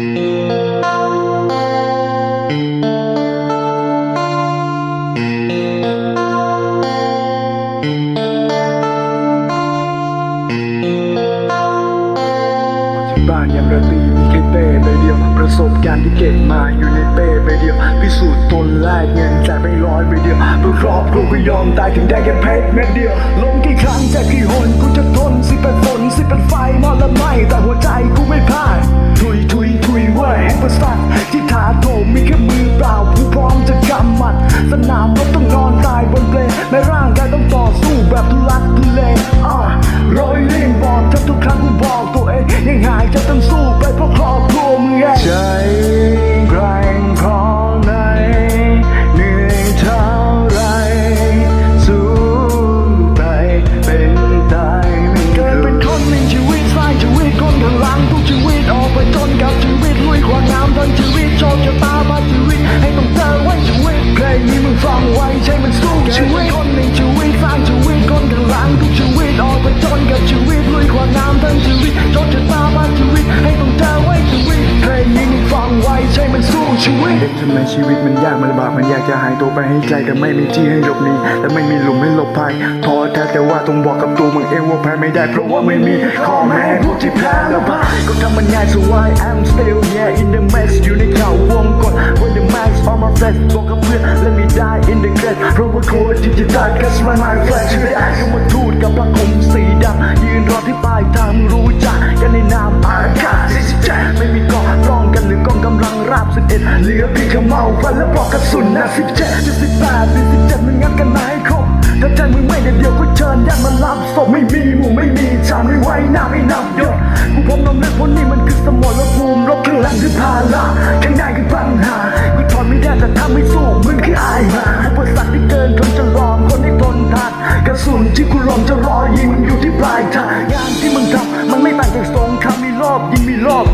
ที่บ้านยังระตีมีแค่เป้ใบเดียว ประสบการณ์ที่เก็บมาอยู่ในเป้ใบเดียว พิสูจน์ตนแลกเงินจ่ายไปร้อยใบเดียวเพื่อครอบครัวก็ยอมตายถึงได้แค่เพชรเม็ดเดียวลงกี่ครั้งจะกี่หน ที่ถาโถมมีแค่มือเปล่าผู้พร้อมจะกำหมัด สนามรบต้องนอนตายบนเปลแม้ร่างกายต้องต่อ ชีวิตเด็กทำไมชีวิตมันยากมันลำบากมันอยากจะหายตัวไปให้ไกลแต่ไม่มีที่ให้หลบหนีและไม่มีหลุมให้หลบภัยท้อแท้แต่ว่าต้องบอกกับตัวมึงเองว่าแพ้ไม่ได้เพราะว่าไม่มีข้อแม้พวกที่แพ้แล้วพ่ายก็ทำมันง่าย so I am still yeah in the mess อยู่ในข่าววงกด when the max on my face บอกกับเพื่อน let me die in the grave เพราะว่ากลัวที่จะตาย cause my mind flash ชีวิตก็มาทูดกับพระคมสี เหลือเพียงแค่เมาฟันและปลอกกระสุนนะ17จะ18หรือ17มันงัดกันมาให้ครบถ้าใจมึงไม่เด็ดเดียวก็เชิญญาติมารับศพไม่มีหมู่ไม่มีชามไม่ไหวหน้าไม่นับยศกูพร้อมน้ำเลือดเพราะนี่มันคือสมรภูมิรบข้างหลังคือภาระข้างในคือปัญหากูทนไม่ได้แต่ถ้าไม่สู้มึงคืออายหาอุปสรรคที่เกินทนจะลองคนให้ทนทานกระสุนที่กูลองจะรอ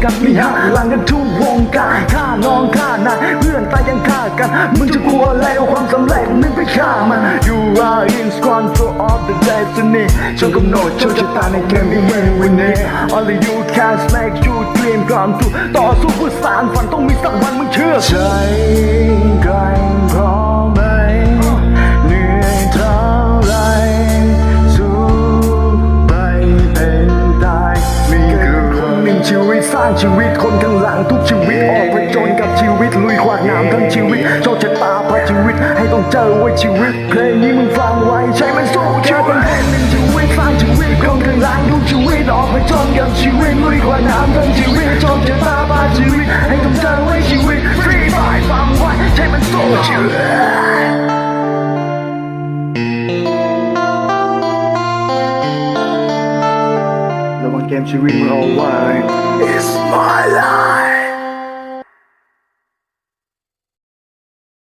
กันมีหักหลังกันทุกวงการฆ่าน้องฆ่านายเพื่อนตายยังฆ่ากัน มึงจะกลัวอะไรเอาความสำเร็จมึงไปฆ่ามัน You are in control of the destiny จงกำหนดโชคชะตาในเกมที่มึงวันนี้ Only you can make you dream come true ต่อสู้เพื่อสารฝันต้องมีสักวันมึงเชื่อใจแกร่งพอ ชีวิตสร้างชีวิตคนข้างหลังทุกชีวิตออกไปจนกับชีวิตลุยขวากน้ำทั้งชีวิตโชคชะตาพาชีวิตให้ต้องเจอไว้ชีวิตเพลงนี้มึงฟังไว้ใช่มันสู้เป็นคนหนึ่งชีวิต Can't you read my online? It's mine.